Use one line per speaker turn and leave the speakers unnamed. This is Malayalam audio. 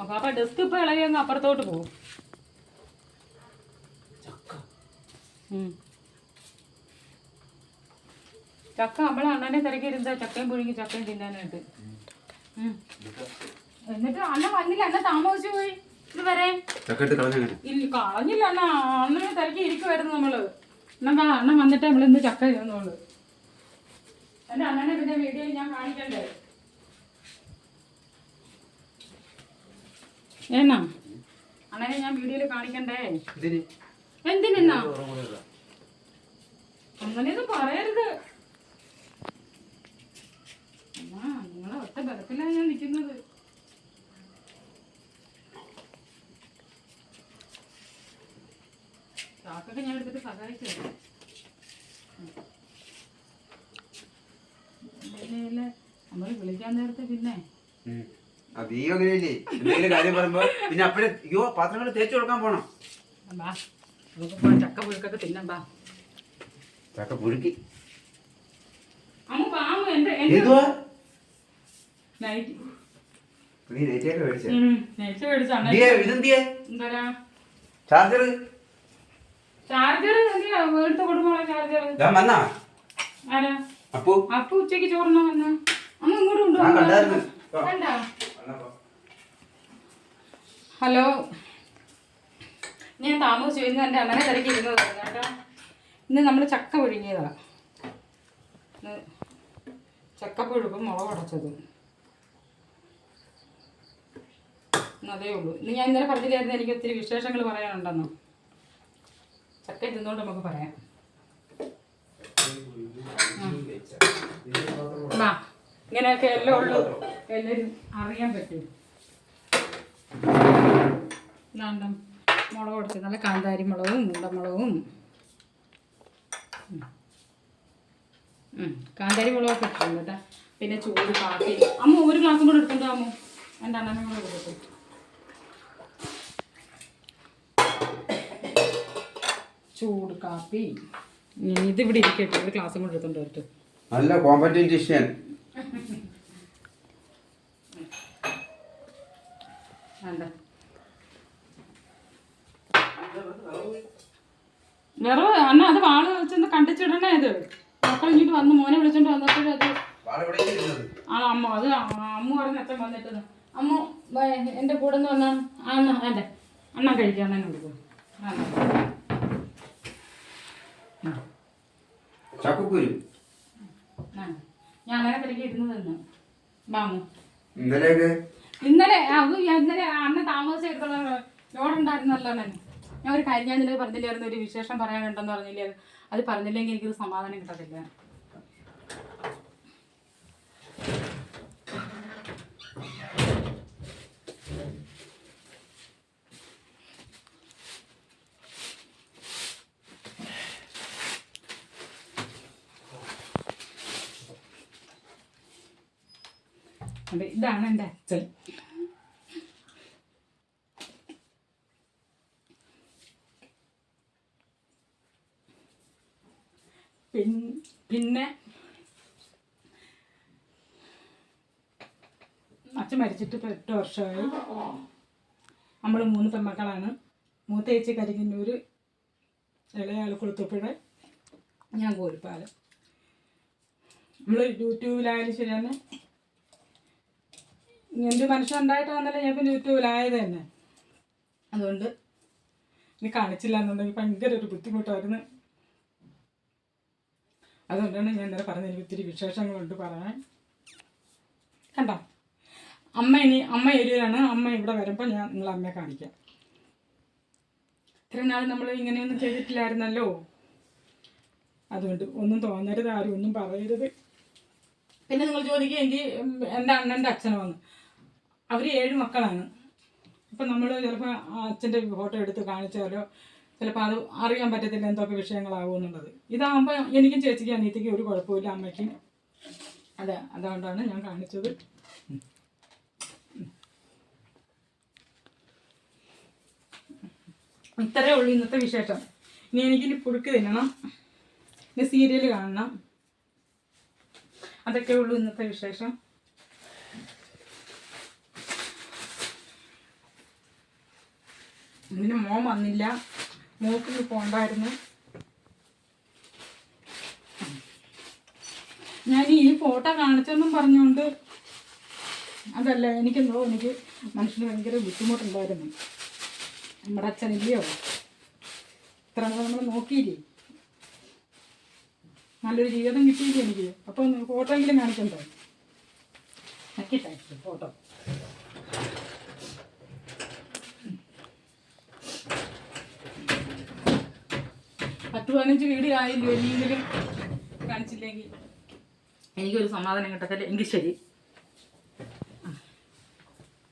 അപ്പൊ അപ്പൊ ഡെസ്ക് ഇപ്പൊ ഇളകിയങ്ങ് അപ്പുറത്തോട്ട് പോകും
ചക്ക.
ചക്ക നമ്മളെ അണ്ണനെ തിരക്കിയിരുന്ന ചക്കയും പുഴുങ്ങി ചക്കയും തിന്നാനായിട്ട്. എന്നിട്ട് അണ്ണ വന്നില്ല അണ്ണ താമസിച്ചു പോയി. ഇത് വരെ. കളഞ്ഞില്ല അണ്ണ. അണ്ണനെ തിരക്കി ഇരിക്കുമായിരുന്നു നമ്മൾ. എന്നാ അണ്ണൻ വന്നിട്ട് നമ്മൾ ഇന്ന് ചക്ക ചെയ്യുന്നുള്ളു എന്റെ അണ്ണനെ പിന്നെ വീഡിയോ ഞാൻ കാണിക്കണ്ടേ? എന്നാ? അണ്ണനെ ഞാൻ വീഡിയോയിൽ കാണിക്കണ്ടേ? എന്തിനാ അങ്ങനെയൊന്നും പറയരുത്. ആ നിങ്ങളെ ഒറ്റ ബലത്തിലാണ് ഞാൻ നിൽക്കുന്നത്. ചാക്കൊക്കെ ഞാൻ എടുത്തിട്ട് സഹായിച്ചു നമ്മൾ വിളിക്കാൻ നേരത്തെ പിന്നെ.
ഈ അങ്ങനെയല്ലേ? എന്തെങ്കിലും കാര്യം പറയുമ്പോ പിന്നെ അപ്പഴേ അയ്യോ പാത്രങ്ങൾ തേച്ചു കൊടുക്കാൻ പോണം.
ചക്ക പുഴുക്കൊക്കെ തിന്നാം ബാ
ചക്ക പുഴുക്കി. നീ ലേറ്റൊക്കെ മേടിച്ചേ? ചാർജർ
ചാർജർ എടുത്ത് കൊടുക്കണോ ചാർജർ
വന്നാ. അപ്പു.
അപ്പൊ ഉച്ചയ്ക്ക് ചോറിനോ വന്നാ. അമ്മ ഹലോ. ഞാൻ താമസിച്ചു ഇന്ന് എന്റെ അമ്മനെ തിരക്കി ഇരുന്നത്. കേട്ടോ. ഇന്ന് നമ്മൾ ചക്ക പുഴുങ്ങിയതാണ് ഇന്ന് ചക്കപ്പുഴുക്കും മുളക് അടച്ചത്. അതേ ഉള്ളൂ. ഇന്ന് ഞാൻ ഇന്നലെ പറഞ്ഞില്ലായിരുന്നു എനിക്ക് ഒത്തിരി വിശേഷങ്ങൾ പറയാനുണ്ടെന്ന്. ചക്ക തിന്നുകൊണ്ട് നമുക്ക് പറയാം. വാ, ഇങ്ങനെയൊക്കെ എല്ലാം ഉള്ളു. എല്ലാവരും അറിയാൻ പറ്റും. ഇതാണ്ട മുളക് കൊടുത്ത് നല്ല കാന്താരി മുളകും ഉണ്ടമുളകും. ഉം, കാന്താരി മുളകൊക്കെ ഇട്ടിട്ടുണ്ട് കേട്ടോ. പിന്നെ ചൂട് കാപ്പി. അമ്മ ഒരു ഗ്ലാസും കൂടെ എടുത്തിട്ടോ അമ്മ. എന്റെ അണ്ണനും കൂടെ കൊടുത്തു ചൂട് കാപ്പി. ഇതിവിടെ ഇരിക്കട്ടെ. ഒരു ഗ്ലാസും കൂടെ എടുത്തോണ്ട് വരട്ടെ
നല്ല കോമ്പറ്റീഷൻ
വേണ്ട അന്ന അത് വാൾ വെച്ചൊന്ന് കണ്ടിച്ചിടണേ ഇത്. മക്കൾ ഇങ്ങോട്ട് വന്ന് മോനെ വിളിച്ചോണ്ട് വന്നപ്പോഴും അത് ആ അമ്മ അത് അമ്മ പറഞ്ഞ അച്ഛൻ വന്നിട്ടത്. അമ്മ എന്റെ എന്റെ കൂടെ നിന്ന് വന്നാ. അന്ന അണ്ണ അതെ അണ്ണൻ കഴിക്കാൻ തന്നെ കൊടുക്കും
ചക്കക്കുരു
ഞാൻ അങ്ങനെ തിരക്കി ഇരുന്ന് തന്നു വാമു
ഇന്നലെയൊക്കെ?
ഇന്നലെ അത് ഞാൻ ഇന്നലെ അന്ന് താമസിച്ചെടുത്തുള്ള ലോഡ് ഉണ്ടായിരുന്നല്ലോ അണ്ണൻ ഞാൻ ഒരു കാര്യം ഞാൻ ഇന്നലെ പറഞ്ഞില്ലായിരുന്നു ഒരു വിശേഷം പറയാനുണ്ടെന്ന് പറഞ്ഞില്ലായിരുന്നു. അത് പറഞ്ഞില്ലെങ്കിൽ എനിക്കൊരു സമാധാനം കിട്ടത്തില്ല. അതെ ഇതാണ് എന്റെ അച്ഛൻ. പിന്നെ അച്ഛൻ മരിച്ചിട്ട് എട്ട് വർഷമായി. നമ്മൾ മൂന്ന് പെൺമക്കളാണ്. മൂത്ത ചേച്ചി കരിങ്ങന്നൂർ ഇളയാൾ കൊളുത്തപ്പുഴ ഞാൻ കോരിപ്പാലം നമ്മൾ യൂട്യൂബിലായാലും ശരി ഇങ്ങനൊരു മനുഷ്യൻ ഞാൻ പിന്നെ യൂട്യൂബിലായത് തന്നെ. അതുകൊണ്ട് ഇനി കാണിച്ചില്ല എന്നുണ്ടെങ്കിൽ ഭയങ്കര ഒരു ബുദ്ധിമുട്ടായിരുന്നു. അതുകൊണ്ടാണ് ഞാൻ ഇന്നലെ പറഞ്ഞത് എനിക്ക് ഒത്തിരി വിശേഷങ്ങളുണ്ട് പറയാൻ. കണ്ടോ? അമ്മ ഇനി അമ്മ ഏരിയയിലാണ് അമ്മ ഇവിടെ വരുമ്പോൾ ഞാൻ നിങ്ങളെ അമ്മയെ കാണിക്കാം. ഇത്രയും നാൾ നമ്മൾ ഇങ്ങനെയൊന്നും ചെയ്തിട്ടില്ലായിരുന്നല്ലോ. അതുകൊണ്ട് ഒന്നും തോന്നരുത് ആരും ഒന്നും പറയരുത്. പിന്നെ നിങ്ങൾ ചോദിക്കുക എനിക്ക് എന്റെ അണ്ണന്റെ അച്ഛനാണ് അവർ ഏഴ് മക്കളാണ്. അപ്പം നമ്മൾ ചിലപ്പോൾ അച്ഛന്റെ ഫോട്ടോ എടുത്ത് കാണിച്ചാലോ ചിലപ്പോൾ അത് അറിയാൻ പറ്റത്തില്ല എന്തൊക്കെ വിഷയങ്ങളാവും എന്നുള്ളത്. ഇതാകുമ്പോൾ എനിക്കും ചേച്ചിക്കും അനിയത്തിക്കും ഒരു കുഴപ്പമില്ല അമ്മയ്ക്കും. അതെ അതുകൊണ്ടാണ് ഞാൻ കാണിച്ചത്. ഇത്രയേ ഉള്ളൂ ഇന്നത്തെ വിശേഷം. ഇനി എനിക്കിനി പുഴുക്ക് തിന്നണം. ഇനി സീരിയൽ കാണണം. അതൊക്കെ ഉള്ളൂ ഇന്നത്തെ വിശേഷം. ഇതിന് മോൻ വന്നില്ല. മോക്കിന് പോണ്ടായിരുന്നു. ഞാൻ ഈ ഫോട്ടോ കാണിച്ചെന്നും പറഞ്ഞുകൊണ്ട് അതല്ല എനിക്കെന്തോ എനിക്ക് മനുഷ്യന് ഭയങ്കര ബുദ്ധിമുട്ടുണ്ടായിരുന്നു. നമ്മുടെ അച്ഛനില്ലയോ? ഇത്ര നമ്മൾ നോക്കിയില്ലേ? നല്ലൊരു ജീവിതം കിട്ടിയില്ലേ എനിക്ക്? അപ്പോൾ ഫോട്ടോ എങ്കിലും കാണിക്കണ്ടേ? ഫോട്ടോ. പത്ത് പതിനഞ്ച് വീഡിയോ ആയില്ലോ? ഇനിയെങ്കിലും കാണിച്ചില്ലെങ്കിൽ എനിക്കൊരു സമാധാനം കിട്ടത്തില്ല. എങ്കിൽ ശരി.